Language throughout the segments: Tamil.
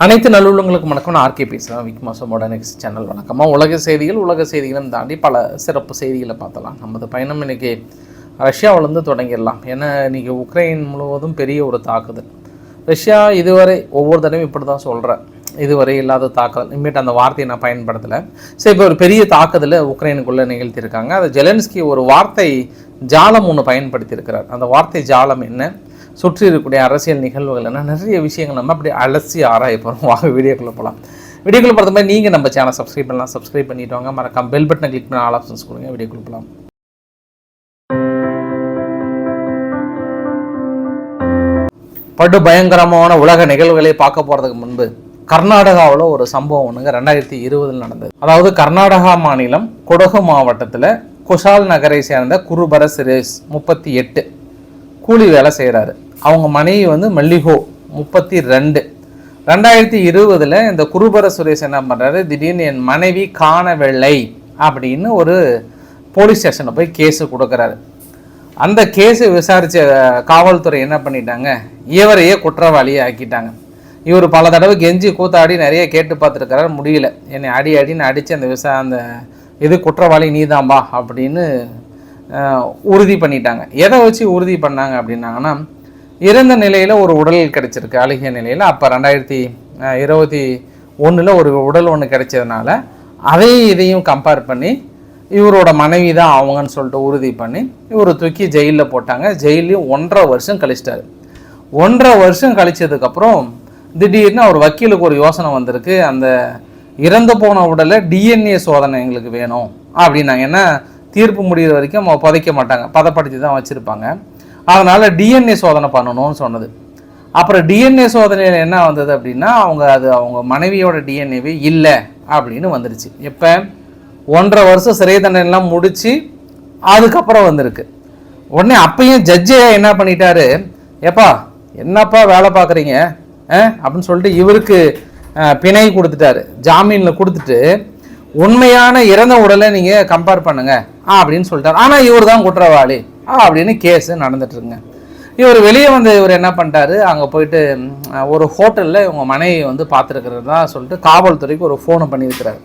அனைத்து நல்லுள்ளங்களுக்கு வணக்கம். நான் ஆர்கே பேசுகிறேன் விக் மாசமோட நெக்ஸ்ட் சேனல் வணக்கமாக உலக செய்திகள் உலக செய்திகளும் தாண்டி பல சிறப்பு செய்திகளை பார்த்தலாம் நமது பயணம் இன்னைக்கு ரஷ்யாவிலேருந்து தொடங்கிடலாம். ஏன்னா இன்னைக்கு உக்ரைன் முழுவதும் பெரிய ஒரு தாக்குதல். ரஷ்யா இதுவரை ஒவ்வொரு தடவையும் இப்படி தான் சொல்கிறேன் இதுவரை இல்லாத தாக்குதல். இனிமேட்டு அந்த வார்த்தையை நான் பயன்படுத்தலை. சரி இப்போ ஒரு பெரிய தாக்குதலை உக்ரைனுக்குள்ளே நிகழ்த்தியிருக்காங்க. அதை ஜெலன்ஸ்கி ஒரு வார்த்தை ஜாலம் ஒன்று பயன்படுத்தியிருக்கிறார். அந்த வார்த்தை ஜாலம் என்ன? சுற்றி இருக்கக்கூடிய அரசியல் நிகழ்வுகள் என்ன நிறைய விஷயங்கள் நம்ம அப்படி அலசி ஆராய போகிறோம் வாங்க வீடியோக்குள்ளே போகலாம் வீடியோக்குள்ளே பொறுத்த மாதிரி நீங்கள் நம்ம சேனல் சப்ஸ்கிரைப் பண்ணலாம். சப்ஸ்கிரைப் பண்ணிட்டு வாங்க. மறக்காம பெல் பட்டனை கிளிக் பண்ண ஆல் ஆப்ஷன்ஸ் கொடுங்க. வீடியோக்குள்ளே போகலாம் படு பயங்கரமான உலக நிகழ்வுகளை பார்க்க போகிறதுக்கு முன்பு கர்நாடகாவில் ஒரு சம்பவம் ஒன்றுங்க ரெண்டாயிரத்தி இருபதில் நடந்தது. அதாவது கர்நாடகா மாநிலம் கொடகு மாவட்டத்தில் குஷால் நகரை சேர்ந்த குருபர சுரேஷ் முப்பத்தி எட்டு கூலி வேலை செய்கிறாரு அவங்க மனைவி வந்து மல்லிகோ முப்பத்தி ரெண்டு ரெண்டாயிரத்தி இருபதில் இந்த குருபர சுரேஷ் என்ன பண்ணுறாரு திடீர்னு என் மனைவி காணவில்லை அப்படின்னு ஒரு போலீஸ் ஸ்டேஷனில் போய் கேஸு கொடுக்குறாரு. அந்த கேஸை விசாரித்த காவல்துறை என்ன பண்ணிட்டாங்க? இவரையே குற்றவாளியை ஆக்கிட்டாங்க. இவர் பல தடவை கெஞ்சி கூத்தாடி நிறைய கேட்டு பார்த்துருக்கிறாரு. முடியல. என்னை அடி அடின்னு அடித்து அந்த விசா அந்த இது குற்றவாளி நீதாம்பா அப்படின்னு உறுதி பண்ணிட்டாங்க. எதை வச்சு உறுதி பண்ணாங்க அப்படின்னாங்கன்னா இறந்த நிலையில் ஒரு உடல் கிடச்சிருக்கு. அழுகிய நிலையில் அப்போ ரெண்டாயிரத்தி இருபத்தி ஒன்றில் ஒரு உடல் ஒன்று கிடைச்சதுனால அதையும் இதையும் கம்பேர் பண்ணி இவரோட மனைவி தான் அவங்கன்னு சொல்லிட்டு உறுதி பண்ணி இவரை தூக்கி ஜெயிலில் போட்டாங்க. ஜெயிலையும் ஒன்றரை வருஷம் கழிச்சிட்டாரு. ஒன்றரை வருஷம் கழிச்சதுக்கப்புறம் திடீர்னு அவர் வக்கீலுக்கு ஒரு யோசனை வந்திருக்கு. அந்த இறந்து போன உடலை டிஎன்ஏ சோதனை எங்களுக்கு வேணும். அப்படின்னாங்க. ஏன்னா தீர்ப்பு முடிகிற வரைக்கும் புதைக்க மாட்டாங்க. பதப்படுத்தி தான் வச்சுருப்பாங்க. அதனால் டிஎன்ஏ சோதனை பண்ணணும்னு சொன்னது. அப்புறம் டிஎன்ஏ சோதனையில் என்ன வந்தது அப்படின்னா அவங்க அது அவங்க மனைவியோட டிஎன்ஏவே இல்லை அப்படின்னு வந்துருச்சு. இப்போ ஒன்றரை வருஷம் சிறை தண்டனைலாம் முடித்து அதுக்கப்புறம் வந்திருக்கு. உடனே அப்பயும் ஜட்ஜே என்ன பண்ணிட்டாரு ஏப்பா என்னப்பா வேலை பார்க்குறீங்க? அப்படின்னு சொல்லிட்டு இவருக்கு பிணை கொடுத்துட்டாரு. ஜாமீனில் கொடுத்துட்டு உண்மையான இறந்த உடலை நீங்கள் கம்பேர் பண்ணுங்க அப்படின்னு சொல்லிட்டாரு. ஆனால் இவர் தான் குற்றவாளி. அப்படின்னு கேஸு நடந்துட்டுருங்க இவர் வெளியே வந்து இவர் என்ன பண்ணிட்டாரு? அங்கே போயிட்டு ஒரு ஹோட்டலில் இவங்க மனைவி வந்து பார்த்துருக்கிறதா சொல்லிட்டு காவல்துறைக்கு ஒரு ஃபோனை பண்ணியிருக்கிறாரு.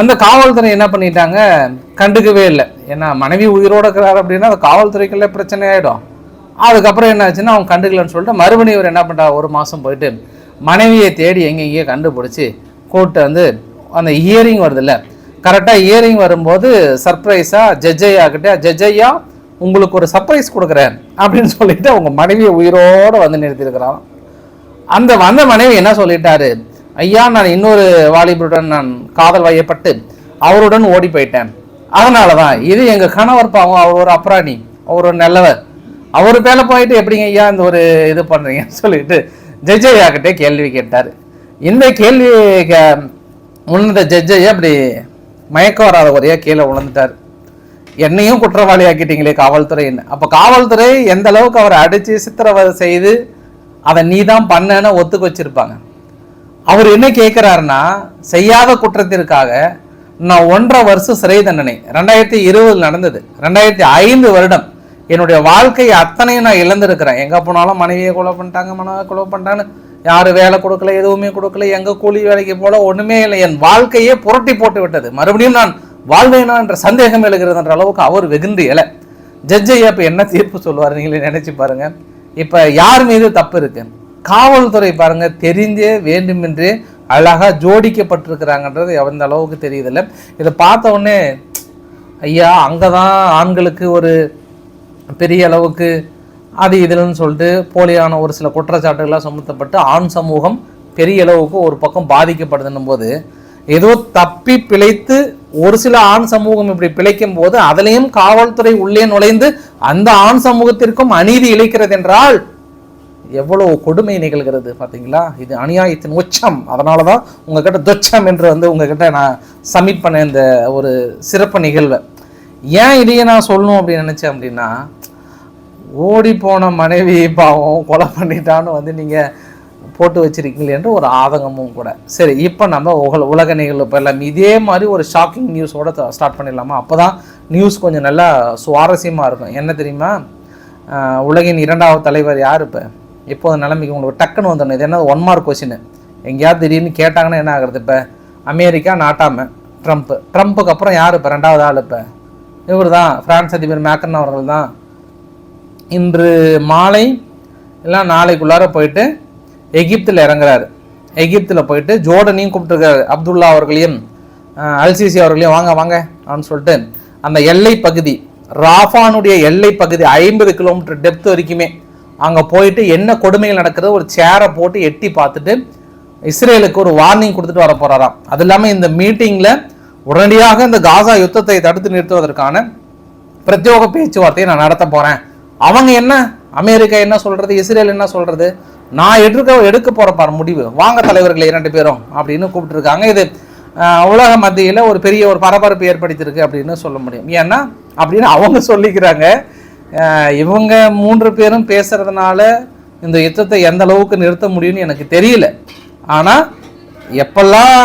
அந்த காவல்துறை என்ன பண்ணிட்டாங்க? கண்டுக்கவே இல்லை. ஏன்னா மனைவி உயிரோட இருக்கிறார் அப்படின்னா அது காவல்துறைக்குள்ளே பிரச்சனை ஆகிடும் அதுக்கப்புறம் என்ன ஆச்சுன்னா அவங்க கண்டுக்கலன்னு சொல்லிட்டு மறுபடியும் இவர் என்ன பண்ணுறாரு ஒரு மாதம் போயிட்டு மனைவியை தேடி எங்கெங்கேயோ கண்டுபிடிச்சி கோர்ட்டை வந்து அந்த இயரிங் வருதுல்ல. கரெக்டாக இயரிங் வரும்போது சர்ப்ரைஸாக ஜட்ஜையா கிட்ட ஜட்ஜையா உங்களுக்கு ஒரு சர்ப்ரைஸ் கொடுக்குறேன் அப்படின்னு சொல்லிட்டு அவங்க மனைவியை உயிரோடு வந்து நிறுத்தியிருக்கிறான். அந்த வந்த மனைவி என்ன சொல்லிட்டாரு? ஐயா நான் இன்னொரு வாலிபருடன் நான் காதல் வயப்பட்டு அவருடன் ஓடி போயிட்டேன். அதனால தான் இது எங்கள் கணவர் பாவம் அவர் ஒரு அப்ராணி அவர் ஒரு நல்லவர். அவர் மேலே போயிட்டு எப்படிங்க ஐயா இந்த ஒரு இது பண்ணுறீங்கன்னு சொல்லிட்டு ஜட்ஜ் கிட்டே கேள்வி கேட்டார். இந்த கேள்வி கே- உணர்ந்த ஜட்ஜ் அப்படி மயக்க வராத ஒரே கீழே விழுந்துட்டார் என்னையும் குற்றவாளி ஆக்கிட்டீங்களே காவல்துறைன்னு அப்போ காவல்துறை எந்த அளவுக்கு அவரை அடித்து சித்திரவதை செய்து அதை நீ தான் பண்ணன்னு ஒத்துக்க வச்சிருப்பாங்க. அவர் என்ன கேட்குறாருன்னா செய்யாத குற்றத்திற்காக நான் ஒன்றரை வருஷம் சிறை தண்டனை ரெண்டாயிரத்தி இருபதில் நடந்தது ரெண்டாயிரத்தி ஐந்து வருடம் என்னுடைய வாழ்க்கை அத்தனையும் நான் இழந்திருக்கிறேன். எங்கே போனாலும் மனைவியை கொலை பண்ணிட்டாங்க மனைவியை கொலை பண்ணிட்டான்னு யாரும் வேலை கொடுக்கல எதுவுமே கொடுக்கல எங்கே கூலி வேலைக்கு போல ஒன்றுமே இல்லை. என் வாழ்க்கையே புரட்டி போட்டு விட்டது. மறுபடியும் நான் வாழ்வேனா என்ற சந்தேகம் எழுகிறதுன்ற அளவுக்கு அவர் வெகுண்டு இலை. ஜட்ஜ் ஐயா இப்போ என்ன தீர்ப்பு சொல்லுவார்? நீங்களே நினச்சி பாருங்கள் இப்போ யார் மீது தப்பு இருக்கு? காவல்துறை பாருங்கள் தெரிஞ்சே வேண்டுமென்றே அழகாக ஜோடிக்கப்பட்டிருக்கிறாங்கன்றது எந்த அளவுக்கு தெரியுதில்ல. இதை பார்த்த உடனே ஐயா அங்கே தான் ஆண்களுக்கு ஒரு பெரிய அளவுக்கு அது இதுன்னு சொல்லிட்டு போலியான ஒரு சில குற்றச்சாட்டுகள்லாம் சுமத்தப்பட்டு ஆண் சமூகம் பெரிய அளவுக்கு ஒரு பக்கம் பாதிக்கப்படுதுன்னும் போது ஏதோ தப்பி பிழைத்து ஒரு சில ஆண் சமூகம் இப்படி பிழைக்கும் போது அதிலையும் காவல்துறை உள்ளே நுழைந்து அந்த ஆண் சமூகத்திற்கும் அநீதி இழைக்கிறது என்றால் எவ்வளவு கொடுமை நிகழ்கிறது பார்த்தீங்களா? இது அநியாயத்தின் உச்சம். அதனால தான் உங்ககிட்ட துச்சம் என்று வந்து உங்ககிட்ட நான் சப்மிட் பண்ண இந்த ஒரு சிறப்பு நிகழ்வை. ஏன் இதையே நான் சொல்லணும் அப்படின்னு நினச்சேன் அப்படின்னா ஓடி போன மனைவி பாவம் கொலை பண்ணிட்டான்னு வந்து நீங்கள் போட்டு வச்சுருக்கீங்களே என்று ஒரு ஆதங்கமும் கூட. சரி இப்போ நம்ம உல உலக நிகழ்வு போயிடலாம் இதே மாதிரி ஒரு ஷாக்கிங் நியூஸோட ஸ்டார்ட் பண்ணிடலாமா? அப்போ தான் நியூஸ் கொஞ்சம் நல்லா சுவாரஸ்யமாக இருக்கும். என்ன தெரியுமா? உலகின் இரண்டாவது தலைவர் யார் இப்போ? இப்போது நிலைமைக்கு உங்களுக்கு டக்குன்னு வந்துடணும். இது என்ன ஒன் மார்க் கொஸ்டின் எங்கேயாவது திடீர்னு கேட்டாங்கன்னா என்ன ஆகுறது இப்போ? அமெரிக்கா நாட்டாம ட்ரம்ப்பு ட்ரம்ப்புக்கு அப்புறம் யார் இப்போ? ரெண்டாவது ஆள் இப்போ? இவர் தான் ஃப்ரான்ஸ் அதிபர் மேக்கன் அவர்கள் தான் இன்று மாலை இல்லை நாளைக்குள்ளார போயிட்டு எகிப்தில் இறங்குறாரு. எகிப்தில் போயிட்டு ஜோர்டனையும் கூப்பிட்டுருக்காரு. அப்துல்லா அவர்களையும் அல்சிசி அவர்களையும் வாங்க வாங்க அப்படின்னு சொல்லிட்டு அந்த எல்லை பகுதி ராஃபானுடைய எல்லை பகுதி ஐம்பது கிலோமீட்டர் டெப்த் வரைக்குமே அங்கே போயிட்டு என்ன கொடுமைகள் நடக்குது ஒரு சேரை போட்டு எட்டி பார்த்துட்டு இஸ்ரேலுக்கு ஒரு வார்னிங் கொடுத்துட்டு வர போகிறாராம் அது இல்லாமல் இந்த மீட்டிங்கில் உடனடியாக இந்த காசா யுத்தத்தை தடுத்து நிறுத்துவதற்கான பிரத்யோக பேச்சுவார்த்தையை நான் நடத்த போகிறேன் அவங்க என்ன? அமெரிக்கா என்ன சொல்கிறது இஸ்ரேல் என்ன சொல்கிறது நான் எடுக்க எடுக்க போகிற பாரு முடிவு. வாங்க தலைவர்களை இரண்டு பேரும் அப்படின்னு கூப்பிட்டுருக்காங்க. இது உலக மத்தியில் ஒரு பெரிய ஒரு பரபரப்பு ஏற்படுத்தியிருக்கு அப்படின்னு சொல்ல முடியும். ஏன்னா அப்படின்னு அவங்க சொல்லிக்கிறாங்க. இவங்க மூன்று பேரும் பேசுகிறதுனால இந்த யுத்தத்தை எந்த அளவுக்கு நிறுத்த முடியும்னு எனக்கு தெரியல. ஆனால் எப்பெல்லாம்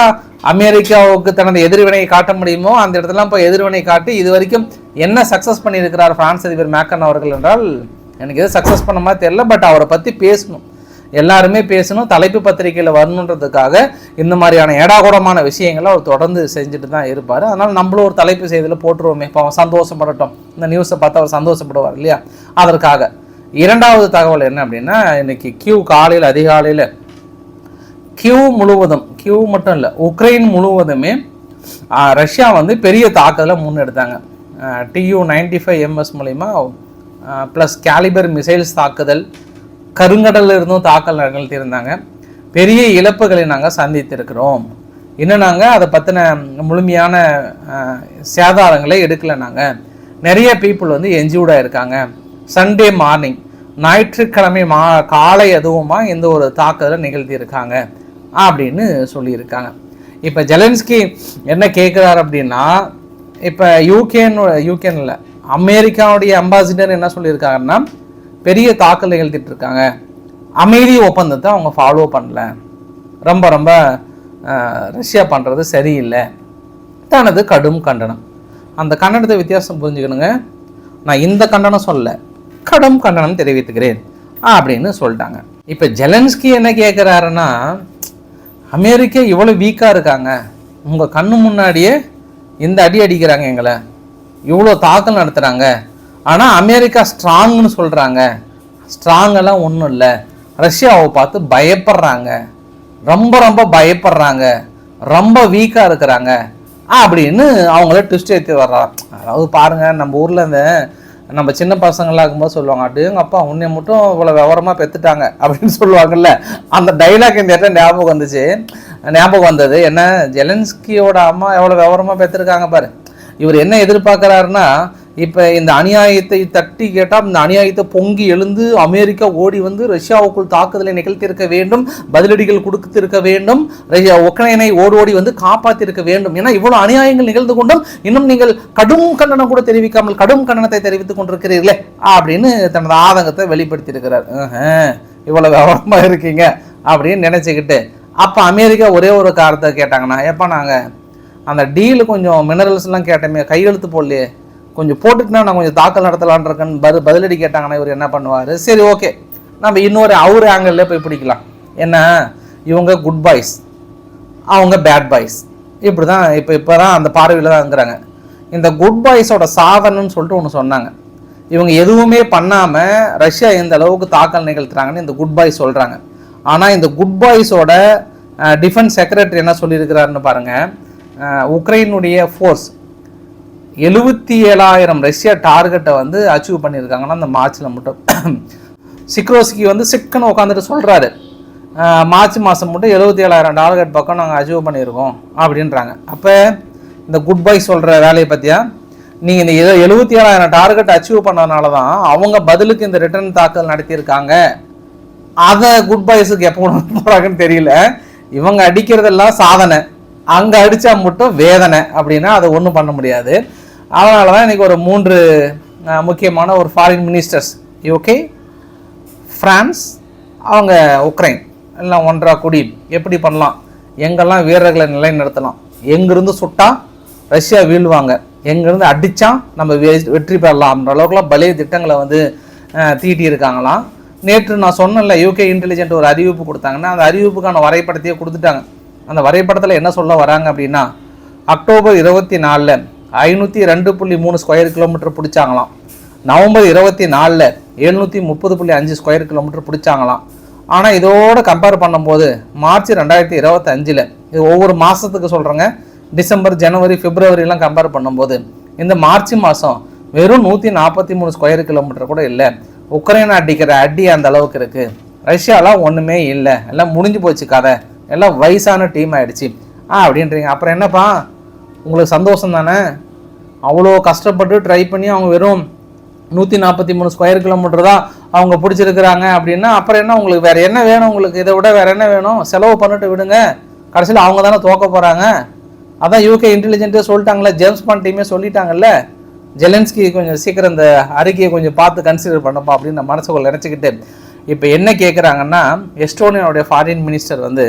அமெரிக்காவுக்கு தனது எதிர்வினையை காட்ட முடியுமோ அந்த இடத்துலாம் போய் எதிர்வினை காட்டி இது வரைக்கும் என்ன சக்ஸஸ் பண்ணியிருக்கிறார் பிரான்ஸ் அதிபர் மேக்கன் அவர்கள் என்றால் எனக்கு எதுவும் சக்ஸஸ் பண்ண மாதிரி தெரியல பட் அவரை பற்றி பேசணும். எல்லாருமே பேசணும் தலைப்பு பத்திரிகையில் வரணுன்றதுக்காக இந்த மாதிரியான ஏடாகூடமான விஷயங்களை அவர் தொடர்ந்து செஞ்சுட்டு தான் இருப்பார். அதனால் நம்மளும் ஒரு தலைப்பு செய்தியில் போட்டுருவோமே. இப்போ அவன் சந்தோஷப்படட்டும். இந்த நியூஸை பார்த்து அவர் சந்தோஷப்படுவார் இல்லையா? அதற்காக. இரண்டாவது தகவல் என்ன அப்படின்னா இன்னைக்கு கியூ காலையில் அதிகாலையில் கியூ முழுவதும் கியூ மட்டும் இல்லை உக்ரைன் முழுவதுமே ரஷ்யா வந்து பெரிய தாக்குதலை முன்னெடுத்தாங்க. டியூ நைன்டி ஃபைவ் எம்எஸ் மூலிமா ப்ளஸ் கேலிபர் மிசைல்ஸ் தாக்குதல் கருங்கடல்ல இருந்தும் தாக்கல் நிகழ்த்தியிருந்தாங்க. பெரிய இழப்புகளை நாங்கள் சந்தித்திருக்கிறோம். இன்னும் நாங்கள் அதை பற்றின முழுமையான சேதாரங்களை எடுக்கலை நாங்கள் நிறைய பீப்புள் வந்து என்ஜூர்டாக இருக்காங்க. சண்டே மார்னிங் ஞாயிற்றுக்கிழமை மா காலை எதுவுமா இந்த ஒரு தாக்குதலை நிகழ்த்தியிருக்காங்க அப்படின்னு சொல்லியிருக்காங்க. இப்போ ஜெலன்ஸ்கி என்ன கேட்குறாரு அப்படின்னா இப்போ யூகேன் யூகேன் இல்லை அமெரிக்காவுடைய அம்பாசிடர் என்ன சொல்லியிருக்காங்கன்னா பெரிய தாக்கல் எழுதிட்டு இருக்காங்க அமைதி ஒப்பந்தத்தை அவங்க ஃபாலோ பண்ணல. ரொம்ப ரொம்ப ரஷ்யா பண்ணுறது சரியில்லை. தனது கடும் கண்டனம். அந்த கண்டனத்தை வித்தியாசம் புரிஞ்சுக்கணுங்க. நான் இந்த கண்டனம் சொல்ல கடும் கண்டனம் தெரிவித்துக்கிறேன். அப்படின்னு சொல்லிட்டாங்க. இப்போ ஜெலன்ஸ்கி என்ன கேட்குறாருன்னா அமெரிக்கா இவ்வளோ வீக்காக இருக்காங்க. உங்கள் கண்ணு முன்னாடியே இந்த அடி அடிக்கிறாங்க எங்களை. இவ்வளோ தாக்கல் நடத்துகிறாங்க ஆனால் அமெரிக்கா ஸ்ட்ராங்னு சொல்கிறாங்க ஸ்ட்ராங்கெல்லாம் ஒன்றும் இல்லை. ரஷ்யாவை பார்த்து பயப்படுறாங்க. ரொம்ப ரொம்ப பயப்படுறாங்க. ரொம்ப வீக்காக இருக்கிறாங்க. அப்படின்னு அவங்கள ட்விஸ்ட் ஏற்றி வர்றான் அதாவது பாருங்கள் நம்ம ஊரில் இந்த நம்ம சின்ன பசங்களாக இருக்கும்போது சொல்லுவாங்க அப்படியே அப்பா உன்னை மட்டும் இவ்வளோ விவரமாக பெற்றுட்டாங்க அப்படின்னு சொல்லுவாங்கல்ல. அந்த டைலாக் இந்த இடத்துல ஞாபகம் வந்துச்சு. ஞாபகம் வந்தது என்ன? ஜெலன்ஸ்கியோட அம்மா எவ்வளோ விவரமாக பெற்றிருக்காங்க பாரு. இவர் என்ன எதிர்பார்க்குறாருன்னா இப்போ இந்த அநியாயத்தை தட்டி கேட்டால் இந்த அநியாயத்தை பொங்கி எழுந்து அமெரிக்கா ஓடி வந்து ரஷ்யாவுக்குள் தாக்குதலை நிகழ்த்தியிருக்க வேண்டும் பதிலடிகள் கொடுத்திருக்க வேண்டும் ரஷ்யா உக்ரைனை ஓடி ஓடி வந்து காப்பாற்றிருக்க வேண்டும். ஏன்னா இவ்வளோ அநியாயங்கள் நிகழ்ந்து கொண்டும் இன்னும் நீங்கள் கடும் கண்டனம் கூட தெரிவிக்காமல் கடும் கண்டனத்தை தெரிவித்துக் கொண்டிருக்கிறீர்களே அப்படின்னு தனது ஆதங்கத்தை வெளிப்படுத்தியிருக்கிறார். இவ்வளோ விவரமாக இருக்கீங்க அப்படின்னு நினச்சிக்கிட்டு. அப்போ அமெரிக்கா ஒரே ஒரு காரத்தை கேட்டாங்கன்னா எப்போ நாங்கள் அந்த டீலு கொஞ்சம் மினரல்ஸ்லாம் கேட்டோமே கையெழுத்து போடலையே கொஞ்சம் போட்டுட்டுனா நான் கொஞ்சம் தாக்கல் நடத்தலான் இருக்கேன்னு பதிலடி கேட்டாங்கன்னா இவர் என்ன பண்ணுவார்? சரி ஓகே. நம்ம இன்னொரு அவர் ஆங்கிளில் போய் பிடிக்கலாம். என்ன? இவங்க குட் பாய்ஸ் அவங்க பேட் பாய்ஸ் இப்படி தான் இப்போ இப்போ தான் அந்த பார்வையில் தான் இருக்கிறாங்க. இந்த குட் பாய்ஸோட சாதனைன்னு சொல்லிட்டு ஒன்று சொன்னாங்க. இவங்க எதுவுமே பண்ணாமல் ரஷ்யா எந்த அளவுக்கு தாக்கல் நிகழ்த்துறாங்கன்னு இந்த குட் பாய்ஸ் சொல்கிறாங்க ஆனால் இந்த குட் பாய்ஸோட டிஃபென்ஸ் செக்ரட்டரி என்ன சொல்லியிருக்கிறாருன்னு பாருங்கள் உக்ரைனுடைய ஃபோர்ஸ் எழுபத்தி ஏழாயிரம் ரஷ்யா டார்கெட்டை வந்து அச்சீவ் பண்ணியிருக்காங்கன்னா அந்த மார்ச்சில் மட்டும். சிக்ரோஸ்கி வந்து சிக்கன்னு உட்காந்துட்டு சொல்கிறாரு மார்ச் மாதம் மட்டும் எழுபத்தி ஏழாயிரம் டார்கெட் பக்கம் நாங்கள் அச்சீவ் பண்ணியிருக்கோம் அப்படின்றாங்க. அப்போ இந்த குட் பை சொல்கிற வேலையை பற்றியா நீங்கள் இந்த ஏதோ எழுபத்தி ஏழாயிரம் டார்கெட் அச்சீவ் பண்ணதுனால தான் அவங்க பதிலுக்கு இந்த ரிட்டர்ன் தாக்கல் நடத்தியிருக்காங்க. அதை குட் பாய்ஸுக்கு எப்போ கொண்டு போகிறாங்கன்னு தெரியல. இவங்க அடிக்கிறதெல்லாம் சாதனை. அங்கே அடித்தா மட்டும் வேதனை அப்படின்னா அதை ஒன்றும் பண்ண முடியாது. அதனால தான் இன்றைக்கி ஒரு மூன்று முக்கியமான ஒரு ஃபாரின் மினிஸ்டர்ஸ் யூகே ஃப்ரான்ஸ் அவங்க உக்ரைன் எல்லாம் ஒன்றா கூடி எப்படி பண்ணலாம்? எங்கெல்லாம் வீரர்களை நிலைநிறுத்தலாம்? எங்கிருந்து சுட்டா ரஷ்யா வீழ்வாங்க? எங்கேருந்து அடித்தா நம்ம வெ- வெற்றி பெறலாம்ன்ற அளவுக்குலாம் பலே திட்டங்களை வந்து தீட்டியிருக்காங்களாம் நேற்று நான் சொன்னேன்ல யூகே இன்டெலிஜென்ட் ஒரு அறிவிப்பு கொடுத்தாங்கன்னா அந்த அறிவிப்புக்கான வரைபடத்தையே கொடுத்துட்டாங்க. அந்த வரைபடத்தில் என்ன சொல்ல வராங்க அப்படின்னா அக்டோபர் இருபத்தி நாலில் ஐநூற்றி ரெண்டு புள்ளி மூணு ஸ்கொயர் கிலோமீட்டர் பிடிச்சாங்களாம். நவம்பர் இருபத்தி நாலில் எழுநூற்றி முப்பது புள்ளி அஞ்சு ஸ்கொயர் கிலோமீட்டர் பிடிச்சாங்களாம். ஆனால் இதோடு கம்பேர் பண்ணும்போது மார்ச் ரெண்டாயிரத்தி இருபத்தஞ்சில் இது ஒவ்வொரு மாதத்துக்கு சொல்கிறேங்க டிசம்பர் ஜனவரி பிப்ரவரிலாம் கம்பேர் பண்ணும்போது இந்த மார்ச் மாதம் வெறும் நூற்றி நாற்பத்தி மூணு ஸ்கொயர் கிலோமீட்டர் கூட இல்லை. உக்ரைன் அடிக்கிற அடி அந்த அளவுக்கு இருக்குது ரஷ்யாலாம் ஒன்றுமே இல்லை. எல்லாம் முடிஞ்சு போச்சு கதை. எல்லாம் வயசான டீம் ஆகிடுச்சி ஆ அப்படின்றீங்க. அப்புறம் என்னப்பா? உங்களுக்கு சந்தோஷம் தானே? அவ்வளோ கஷ்டப்பட்டு ட்ரை பண்ணி அவங்க வெறும் நூற்றி நாற்பத்தி மூணு ஸ்கொயர் கிலோமீட்டர் தான் அவங்க பிடிச்சிருக்கிறாங்க அப்படின்னா அப்புறம் என்ன உங்களுக்கு வேறு என்ன வேணும் உங்களுக்கு? இதை விட வேறு என்ன வேணும்? செலவு பண்ணிட்டு விடுங்க. கடைசியில் அவங்க தானே தோக்க போகிறாங்க அதான் யூகே இன்டெலிஜென்ட்டே சொல்லிட்டாங்களே ஜேம்ஸ் பாண்ட் டீமே சொல்லிட்டாங்கல்ல ஜெலன்ஸ்கி கொஞ்சம் சீக்கிரம் இந்த அறிக்கையை கொஞ்சம் பார்த்து கன்சிடர் பண்ணப்பா அப்படின்னு நான் மனசுக்குள்ள நினச்சிக்கிட்டு இப்போ என்ன கேட்குறாங்கன்னா எஸ்டோனியாவுடைய ஃபாரின் மினிஸ்டர் வந்து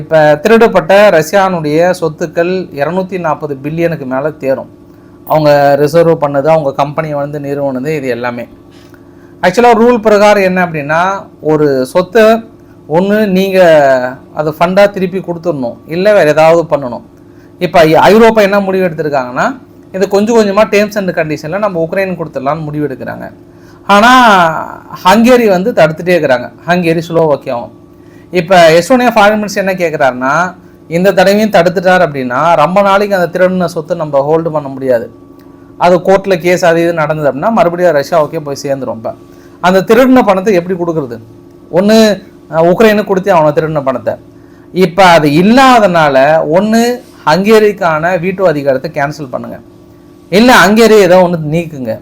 இப்போ திருடப்பட்ட ரஷ்யானுடைய சொத்துக்கள் இரநூத்தி நாற்பது பில்லியனுக்கு மேலே தேரும். அவங்க ரிசர்வ் பண்ணது அவங்க கம்பெனியை வந்து நிறுவனது இது எல்லாமே. ஆக்சுவலாக ரூல் பிரகாரம் என்ன அப்படின்னா ஒரு சொத்தை ஒன்று நீங்கள் அதை ஃபண்டாக திருப்பி கொடுத்துடணும். இல்லை வேறு ஏதாவது பண்ணணும். இப்போ ஐரோப்பா என்ன முடிவு எடுத்திருக்காங்கன்னா இது கொஞ்சம் கொஞ்சமாக டேர்ம்ஸ் அண்ட் கண்டிஷனில் நம்ம உக்ரைன் கொடுத்துடலான்னு முடிவு எடுக்கிறாங்க. ஆனால் ஹங்கேரி வந்து தடுத்துகிட்டே இருக்கிறாங்க. ஹங்கேரி ஸ்லோவாக்கியாவும். இப்போ எஸ்டோனியா ஃபாரின் மினிஸ்டர் என்ன கேட்குறாருன்னா இந்த தடவையும் தடுத்துட்டார் அப்படின்னா ரொம்ப நாளைக்கு அந்த திருடின சொத்தை நம்ம ஹோல்டு பண்ண முடியாது. அது கோர்ட்டில் கேஸ் அது இது நடந்தது அப்படின்னா மறுபடியும் ரஷ்யாவுக்கே போய் சேர்ந்துரும் இப்போ அந்த திருடின பணத்தை எப்படி கொடுக்குறது? ஒன்று உக்ரைனுக்கு கொடுத்து அவனை திருடின பணத்தை. இப்போ அது இல்லாதனால ஒன்று ஹங்கேரிக்கான வீட்டு அதிகாரத்தை கேன்சல் பண்ணுங்க. இல்லை ஹங்கேரி ஏதோ ஒன்று நீக்குங்க.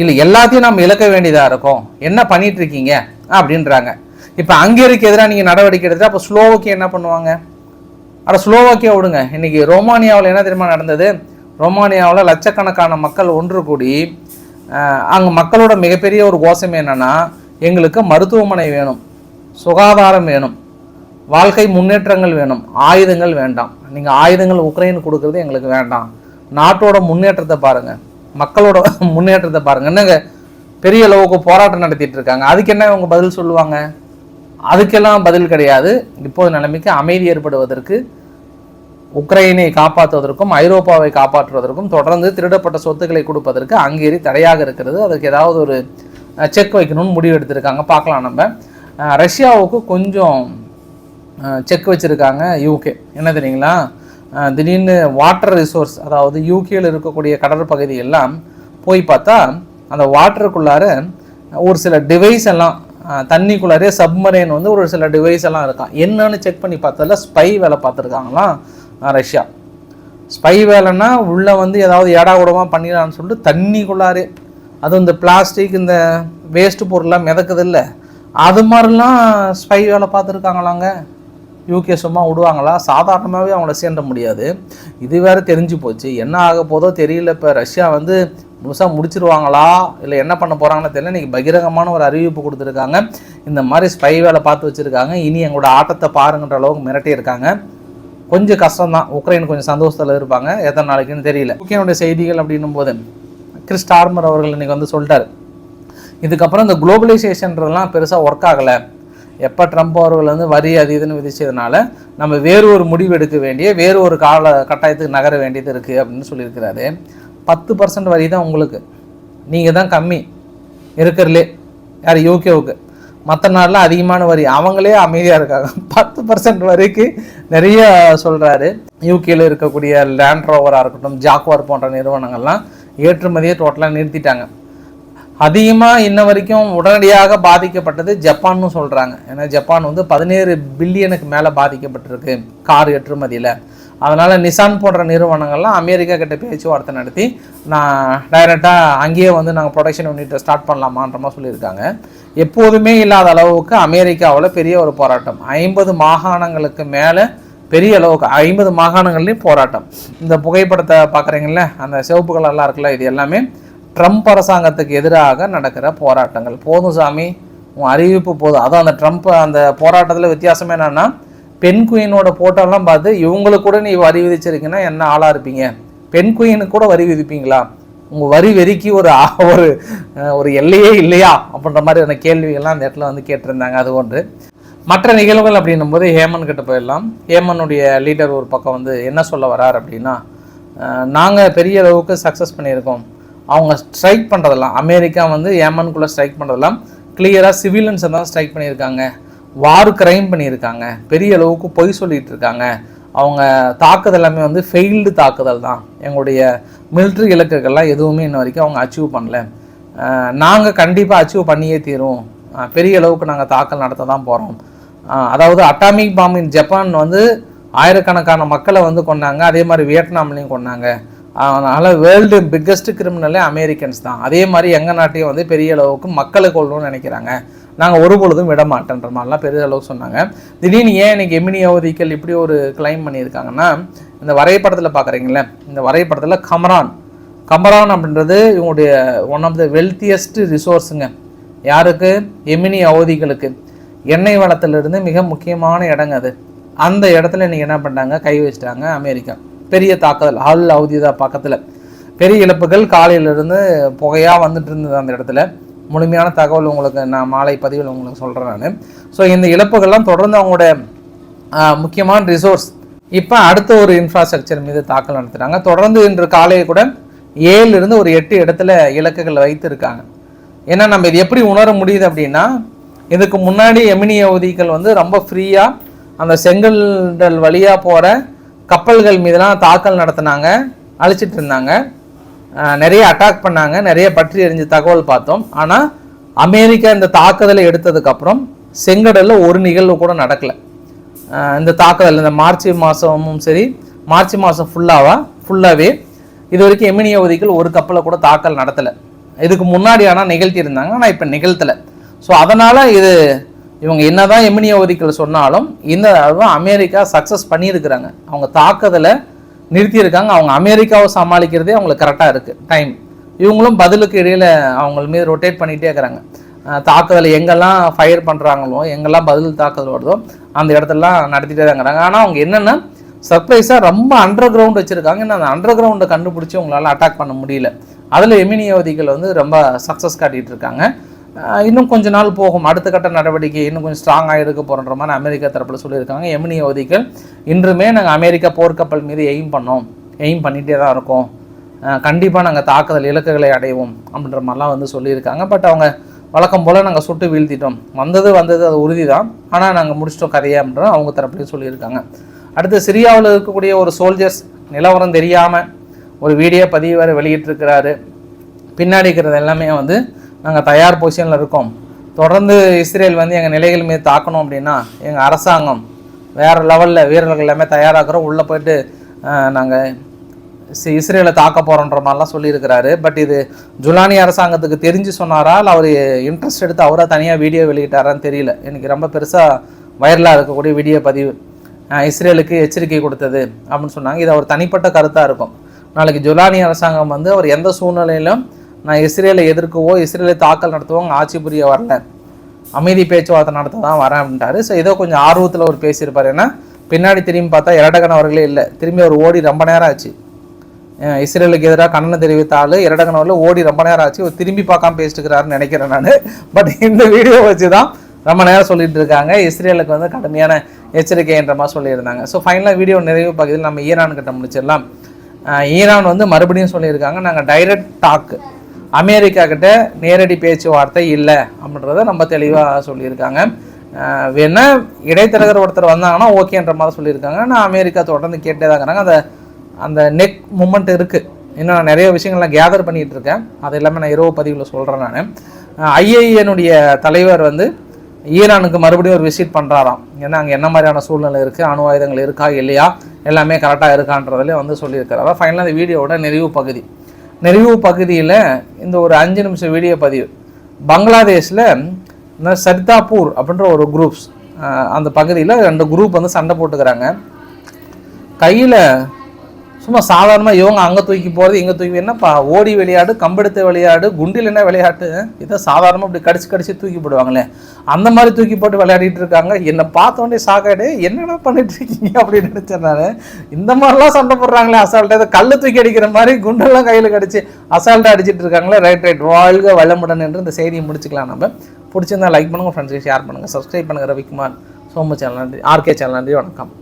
இல்லை எல்லாத்தையும் நம்ம இழக்க வேண்டியதாக இருக்கும். என்ன பண்ணிட்டு இருக்கீங்க? அப்படின்றாங்க. இப்போ ஹங்கேரிக்கு எதிராக நீங்கள் நடவடிக்கை எடுத்துட்டு அப்போ ஸ்லோவுக்கு என்ன பண்ணுவாங்க? ஆனால் ஸ்லோவாக்கியா விடுங்க. இன்னைக்கு ரோமானியாவில் என்ன தெரியுமா நடந்தது? ரோமானியாவில் லட்சக்கணக்கான மக்கள் ஒன்று கூடி அங்கே மக்களோட மிகப்பெரிய ஒரு கோஷம் என்னென்னா எங்களுக்கு மருத்துவமனை வேணும் சுகாதாரம் வேணும் வாழ்க்கை முன்னேற்றங்கள் வேணும் ஆயுதங்கள் வேண்டாம். நீங்கள் ஆயுதங்கள் உக்ரைனுக்கு கொடுக்கறது எங்களுக்கு வேண்டாம். நாட்டோட முன்னேற்றத்தை பாருங்கள் மக்களோட முன்னேற்றத்தை பாருங்க. என்னங்க? பெரிய அளவுக்கு போராட்டம் நடத்திட்டு இருக்காங்க. அதுக்கு என்ன இவங்க பதில் சொல்லுவாங்க? அதுக்கெல்லாம் பதில் கிடையாது. இப்போது நிலைமைக்கு அமைதி ஏற்படுவதற்கு உக்ரைனை காப்பாற்றுவதற்கும் ஐரோப்பாவை காப்பாற்றுவதற்கும் தொடர்ந்து திருடப்பட்ட சொத்துக்களை கொடுப்பதற்கு ஹங்கேரி தடையாக இருக்கிறது. அதுக்கு ஏதாவது ஒரு செக் வைக்கணும்னு முடிவு எடுத்திருக்காங்க. பார்க்கலாம் நம்ம. ரஷ்யாவுக்கு கொஞ்சம் செக் வச்சுருக்காங்க யூகே என்ன தெரியுங்களா? திடீர்னு வாட்டர் ரிசோர்ஸ் அதாவது யூகேயில் இருக்கக்கூடிய கடற்பகுதி எல்லாம் போய் பார்த்தா அந்த வாட்டருக்குள்ளார ஒரு சில டிவைஸ் எல்லாம் தண்ணிக்குள்ளாரே சப்மரைன் வந்து ஒரு சில டிவைஸ் எல்லாம் இருக்கான். என்னன்னு செக் பண்ணி பார்த்ததில் ஸ்பை வேலை பார்த்துருக்காங்களாம் ரஷ்யா. ஸ்பை வேலைன்னா உள்ளே வந்து ஏதாவது ஏடா கூடமாக பண்ணிடலான்னு சொல்லிட்டு தண்ணிக்குள்ளாரே அதுவும் இந்த பிளாஸ்டிக் இந்த வேஸ்ட்டு பொருள்லாம் மிதக்குது இல்லை. அது மாதிரிலாம் ஸ்பை வேலை பார்த்துருக்காங்களாங்க. யூகே சும்மா விடுவாங்களா? சாதாரணமாகவே அவங்கள சேர்ந்த முடியாது. இது வேற தெரிஞ்சு போச்சு. என்ன ஆக போதோ தெரியல. இப்போ ரஷ்யா வந்து முழுசாக முடிச்சிருவாங்களா? இல்லை என்ன பண்ண போகிறாங்கன்னு தெரியல. இன்றைக்கி பகிரங்கமான ஒரு அறிவிப்பு கொடுத்துருக்காங்க. இந்த மாதிரி ஸ்பை வேலை பார்த்து வச்சுருக்காங்க. இனி எங்களோட ஆட்டத்தை பாருங்கன்ற அளவுக்கு மிரட்டியிருக்காங்க கொஞ்சம் கஷ்டம்தான். உக்ரைன் கொஞ்சம் சந்தோஷத்தில் இருப்பாங்க. எத்தனை நாளைக்குன்னு தெரியல. உக்ரைனுடைய செய்திகள் அப்படின்னும் போது கிறிஸ் டார்மர் அவர்கள் இன்னைக்கு வந்து சொல்லிட்டார். இதுக்கப்புறம் இந்த குளோபலைசேஷன்றதெல்லாம் பெருசாக ஒர்க் ஆகலை. எப்போ ட்ரம்ப் அவர்கள் வந்து வரி அது இதுன்னு விதிச்சதுனால நம்ம வேறு ஒரு முடிவு எடுக்க வேண்டிய வேறு ஒரு கால கட்டாயத்துக்கு நகர வேண்டியது இருக்குது அப்படின்னு சொல்லியிருக்கிறாரு. பத்து பர்சன்ட் வரி தான் உங்களுக்கு. நீங்கள் தான் கம்மி. இருக்கிறலே யார் யூகேவுக்கு. மற்ற நாடெலாம் அதிகமான வரி. அவங்களே அமைதியாக இருக்காங்க. பத்து பர்சன்ட் வரைக்கும் நிறைய சொல்கிறாரு யூகேல இருக்கக்கூடிய லேண்ட் ரோவராக இருக்கட்டும் ஜாக்வார் போன்ற நிறுவனங்கள்லாம் ஏற்றுமதியை டோட்டலாக நிறுத்திட்டாங்க. அதிகமாக இன்ன வரைக்கும் உடனடியாக பாதிக்கப்பட்டது ஜப்பான்னு சொல்கிறாங்க ஏன்னா ஜப்பான் வந்து பதினேழு பில்லியனுக்கு மேலே பாதிக்கப்பட்டிருக்கு. கார் ஏற்றுமதியில். அதனால் நிசான் போன்ற நிறுவனங்கள்லாம் அமெரிக்கா கிட்ட பேச்சுவார்த்தை நடத்தி நான் டைரெக்டாக அங்கேயே வந்து நாங்கள் ப்ரொடக்ஷன் யூனிட்டை ஸ்டார்ட் பண்ணலாமான்ற மாதிரி சொல்லியிருக்காங்க. எப்போதுமே இல்லாத அளவுக்கு அமெரிக்காவில் பெரிய ஒரு போராட்டம். ஐம்பது மாகாணங்களுக்கு மேலே பெரிய அளவுக்கு ஐம்பது மாகாணங்கள்லேயும் போராட்டம். இந்த புகைப்படத்தை பார்க்குறீங்கள அந்த சிவப்பு கலர்லாம் இருக்குல்ல இது எல்லாமே ட்ரம்ப் அரசாங்கத்துக்கு எதிராக நடக்கிற போராட்டங்கள். போதும் சாமி உன் அறிவிப்பு போதும். அதுவும் அந்த ட்ரம்ப் அந்த போராட்டத்தில் வித்தியாசம் என்னென்னா பெண் குயினோட போட்டோலாம் பார்த்து இவங்களுக்கு கூட நீ வரி விதிச்சிருக்கீங்கன்னா என்ன ஆளாக இருப்பீங்க? பெண் குயினுக்கு கூட வரி விதிப்பீங்களா? உங்கள் வரி வெறிக்கு ஒரு ஒரு ஒரு எல்லையே இல்லையா? அப்படின்ற மாதிரியான கேள்விகள்லாம் அந்த இடத்துல வந்து கேட்டிருந்தாங்க. அது ஒன்று. மற்ற நிகழ்வுகள் அப்படின்னும் போது ஹேமன் கிட்ட போயிடலாம். ஹேமனுடைய லீடர் ஒரு பக்கம் வந்து என்ன சொல்ல வரார் அப்படின்னா நாங்கள் பெரிய அளவுக்கு சக்ஸஸ் பண்ணியிருக்கோம். அவங்க ஸ்ட்ரைக் பண்ணுறதெல்லாம் அமெரிக்கா வந்து ஏமனுக்குள்ளே ஸ்ட்ரைக் பண்ணுறதெல்லாம் கிளியராக சிவிலியன்ஸை தான் ஸ்ட்ரைக் பண்ணியிருக்காங்க. வார் கிரைம் பண்ணியிருக்காங்க. பெரிய அளவுக்கு பொய் சொல்லிட்டு இருக்காங்க. அவங்க தாக்குதல் எல்லாமே வந்து ஃபெயில்டு தாக்குதல் தான். எங்களுடைய மிலிட்ரி இலக்குகள்லாம் எதுவுமே இன்ன வரைக்கும் அவங்க அச்சீவ் பண்ணல. நாங்கள் கண்டிப்பாக அச்சீவ் பண்ணியே தீரும். பெரிய அளவுக்கு நாங்கள் தாக்கல் நடத்த தான் போகிறோம் அதாவது அட்டாமிக் பாம்பின் ஜப்பான் வந்து ஆயிரக்கணக்கான மக்களை வந்து கொண்டாங்க அதே மாதிரி வியட்நாம்லேயும் கொண்டாங்க அதனால் வேர்ல்டு பிக்கஸ்ட் கிரிமினலே அமெரிக்கன்ஸ் தான். அதே மாதிரி எங்கள் நாட்டையும் வந்து பெரிய அளவுக்கு மக்களை கொள்ளணும்னு நினைக்கிறாங்க. நாங்கள் ஒரு பொழுதும் விட மாட்டேன்ற மாதிரிலாம் பெரிய அளவுக்கு சொன்னாங்க. திடீர்னு ஏன் எனக்கு எமினி அவதிகள் இப்படி ஒரு கிளைம் பண்ணியிருக்காங்கன்னா இந்த வரைபடத்தில் பார்க்குறீங்களே இந்த வரைபடத்தில் கமரான் கமரான் அப்படின்றது இவங்களுடைய ஒன் ஆஃப் த வெல்த்தியஸ்ட் ரிசோர்ஸுங்க யாருக்கு? எமினி அவதிகளுக்கு. எண்ணெய் வளத்திலிருந்து மிக முக்கியமான இடங்க அது. அந்த இடத்துல இன்றைக்கி என்ன பண்ணாங்க கை வச்சிட்டாங்க அமெரிக்கா. பெரிய தாக்குதல் ஆல் அவதிதா பக்கத்தில். பெரிய இழப்புகள் காலையிலிருந்து புகையாக வந்துட்டு இருந்தது அந்த இடத்துல. முழுமையான தகவல் உங்களுக்கு நான் மாலை பதிவில் உங்களுக்கு சொல்கிறேன் நான். ஸோ இந்த இழப்புகள்லாம் தொடர்ந்து அவங்களோட முக்கியமான ரிசோர்ஸ் இப்போ அடுத்த ஒரு இன்ஃப்ராஸ்ட்ரக்சர் மீது தாக்கல் நடத்துகிறாங்க தொடர்ந்து இன்று காலையை கூட ஏழுலேருந்து ஒரு எட்டு இடத்துல இலக்குகள் வைத்திருக்காங்க. ஏன்னா நம்ம இது எப்படி உணர முடியுது அப்படின்னா இதுக்கு முன்னாடி எமினி அவதிகள் வந்து ரொம்ப ஃப்ரீயாக அந்த செங்கல் வழியாக போகிற கப்பல்கள் மீதெல்லாம் தாக்கல் நடத்தினாங்க அழிச்சிட்டு இருந்தாங்க. நிறைய அட்டாக் பண்ணாங்க நிறைய பற்றி எரிஞ்ச தகவல் பார்த்தோம். ஆனால் அமெரிக்கா இந்த தாக்குதலை எடுத்ததுக்கப்புறம் செங்கடலில் ஒரு நிகழ்வு கூட நடக்கலை. இந்த தாக்குதல் இந்த மார்ச் மாதமும் சரி மார்ச் மாதம் ஃபுல்லாவா ஃபுல்லாகவே இது வரைக்கும் எமினி அவதிகள் ஒரு கப்பலை கூட தாக்கல் நடத்தலை. இதுக்கு முன்னாடி ஆனால் நிகழ்த்தி இருந்தாங்க ஆனால் இப்போ நிகழ்த்தலை. ஸோ அதனால் இது இவங்க என்னதான் எமினி அவதிகள் சொன்னாலும் இந்த அளவு அமெரிக்கா சக்ஸஸ் பண்ணியிருக்கிறாங்க. அவங்க தாக்குதலை நிறுத்தியிருக்காங்க. அவங்க அமெரிக்காவை சமாளிக்கிறதே அவங்களுக்கு கரெக்டாக இருக்குது டைம் இவங்களும் பதிலுக்கு இடையில் அவங்க மீது ரொட்டேட் பண்ணிகிட்டே இருக்கிறாங்க. தாக்குதலை எங்கெல்லாம் ஃபயர் பண்ணுறாங்களோ எங்கெல்லாம் பதில் தாக்குதல் வருதோ அந்த இடத்துலலாம் நடத்திட்டே தான் இருக்கிறாங்க. ஆனால் அவங்க என்னென்னா சர்ப்ரைஸாக ரொம்ப அண்டர் கிரவுண்ட் வச்சுருக்காங்க. ஏன்னா அந்த அண்டர் கிரவுண்டை கண்டுபிடிச்சி உங்களால் அட்டாக் பண்ண முடியல. அதில் எமினியவதிகள் வந்து ரொம்ப சக்ஸஸ் காட்டிகிட்டு இருக்காங்க. இன்னும் கொஞ்ச நாள் போகும். அடுத்த கட்ட நடவடிக்கை இன்னும் கொஞ்சம் ஸ்ட்ராங்காக எடுக்க போகிறன்ற மாதிரி அமெரிக்கா தரப்பில் சொல்லியிருக்காங்க. எமினியவதிகள் இன்றுமே நாங்கள் அமெரிக்கா போர்க்கப்பல் மீது எய்ம் பண்ணோம். எய்ம் பண்ணிகிட்டே தான் இருக்கோம். கண்டிப்பாக நாங்கள் தாக்குதல் இலக்குகளை அடைவோம் அப்படின்ற மாதிரிலாம் வந்து சொல்லியிருக்காங்க. பட் அவங்க வழக்கம் போல் நாங்கள் சுட்டு வீழ்த்திட்டோம். வந்தது வந்தது அது உறுதி தான் ஆனால் நாங்கள் முடிச்சிட்டோம் கதையை அப்படின்ற அவங்க தரப்புலையும் சொல்லியிருக்காங்க. அடுத்து சிரியாவில் இருக்கக்கூடிய ஒரு சோல்ஜர்ஸ் நிலவரம் தெரியாமல் ஒரு வீடியோ பதிவு வேறு வெளியிட்டிருக்கிறாரு. பின்னாடி இருக்கிறது எல்லாமே வந்து நாங்கள் தயார் பொசிஷனில் இருக்கோம். தொடர்ந்து இஸ்ரேல் வந்து எங்கள் நிலைகள் மீது தாக்கணும் அப்படின்னா எங்கள் அரசாங்கம் வேறு லெவலில் வீரர்கள் எல்லாமே தயாராகிறோம். உள்ளே போயிட்டு நாங்கள் இஸ்ரேலை தாக்க போகிறோன்ற மாதிரிலாம் சொல்லியிருக்கிறாரு. பட் இது ஜுலானி அரசாங்கத்துக்கு தெரிஞ்சு சொன்னாரா? இல்லை அவர் இன்ட்ரெஸ்ட் எடுத்து அவராக தனியாக வீடியோ வெளியிட்டாரான்னு தெரியல. எனக்கு ரொம்ப பெருசாக வைரலாக இருக்கக்கூடிய வீடியோ பதிவு. இஸ்ரேலுக்கு எச்சரிக்கை கொடுத்தது அப்படின்னு சொன்னாங்க. இது அவர் தனிப்பட்ட கருத்தாக இருக்கும். நாளைக்கு ஜுலானி அரசாங்கம் வந்து அவர் எந்த சூழ்நிலையிலும் நான் இஸ்ரேலை எதிர்க்கவோ இஸ்ரேலை தாக்கல் நடத்தவோ ஆட்சி புரிய வரல. அமைதி பேச்சுவார்த்தை நடத்த தான் வரேன் அப்படின்ட்டாரு. ஸோ ஏதோ கொஞ்சம் ஆர்வத்தில் அவர் பேசியிருப்பார். ஏன்னா பின்னாடி திரும்பி பார்த்தா இரடகன் அவர்களே இல்லை. திரும்பி அவர் ஓடி ரொம்ப நேரம் ஆச்சு. இஸ்ரேலுக்கு எதிராக கண்டனம் தெரிவித்த ஆள் இரடகன் அவர்கள் ஓடி ரொம்ப நேரம் ஆச்சு. ஒரு திரும்பி பார்க்காம பேசிட்டு இருக்கிறாருன்னு நினைக்கிறேன் நான். பட் இந்த வீடியோ வச்சு தான் ரொம்ப நேரம் சொல்லிட்டு இருக்காங்க. இஸ்ரேலுக்கு வந்து கடுமையான எச்சரிக்கைன்ற மாதிரி சொல்லியிருந்தாங்க. ஸோ ஃபைனலாக வீடியோ நிறைவு பகுதியில் நம்ம ஈரான் கிட்ட முடிச்சிடலாம். ஈரான் வந்து மறுபடியும் சொல்லியிருக்காங்க. நாங்கள் டைரக்ட் டாக்கு அமெரிக்கா கிட்ட நேரடி பேச்சுவார்த்தை இல்லை அப்படின்றத நம்ம தெளிவாக சொல்லியிருக்காங்க. வேணா இடைத்தரகர் ஒருத்தர் வந்தாங்கன்னா ஓகேன்ற மாதிரி சொல்லியிருக்காங்க. நான் அமெரிக்கா தொடர்ந்து கேட்டே தான் இருக்கிறாங்க அந்த அந்த நெக் மூமெண்ட் இருக்குது இன்னும் நான் நிறைய விஷயங்கள்லாம் கேதர் பண்ணிகிட்டு இருக்கேன். அது எல்லாமே நான் இரவு பதிவில் சொல்கிறேன் நான். ஐஐஎனுடைய தலைவர் வந்து ஈரானுக்கு மறுபடியும் ஒரு விசிட் பண்ணுறாராம் ஏன்னா அங்கே என்ன மாதிரியான சூழ்நிலை இருக்குது அணு ஆயுதங்கள் இருக்கா? இல்லையா? எல்லாமே கரெக்டாக இருக்கான்றதுலேயே வந்து சொல்லியிருக்கிறாரா. ஃபைனலாக அந்த வீடியோவோட நிறைவு பகுதி. நிறைவு பகுதியில் இந்த ஒரு அஞ்சு நிமிஷம் வீடியோ பதிவு. பங்களாதேஷில் இந்த சரிதாப்பூர் அப்படின்ற ஒரு குரூப்ஸ் அந்த பகுதியில் ரெண்டு குரூப் வந்து சண்டை போட்டுக்கிறாங்க. கையில் சும்மா சாதாரணமாக இவங்க அங்கே தூக்கி போகிறது இங்கே தூக்கி என்னப்பா ஓடி விளையாடு கம்பெடுத்த விளையாடு குண்டில் என்ன விளையாட்டு? இதை சாதாரணமாக இப்படி கடிச்சு கடிச்சு தூக்கி போடுவாங்களே. அந்த மாதிரி தூக்கி போட்டு விளையாடிட்டு இருக்காங்க. என்னை பார்த்தோன்னே சாக்காடு என்னடா பண்ணிட்டு இருக்கீங்க? அப்படின்னு நினச்சேன் நான். இந்த மாதிரிலாம் சண்டை போடுறாங்களே அசால்ட்டாக இதை கல் தூக்கி அடிக்கிற மாதிரி குண்டெல்லாம் கையில் கடிச்சு அசால்ட்டாக அடிச்சிட்டு இருக்காங்களே. ரைட் ரைட் வாழ்க வளமுடன் என்று இந்த செய்தியை முடிச்சுக்கலாம் நம்ம பிடிச்சிருந்தா லைக் பண்ணுங்கள் ஃப்ரெண்ட்ஸ்க்கு ஷேர் பண்ணுங்கள் சப்ஸ்கிரைப் பண்ணுங்கள் ரவிக்குமார். சோமு சேனல் நன்றி. ஆர்கே சேனல் நன்றி. வணக்கம்.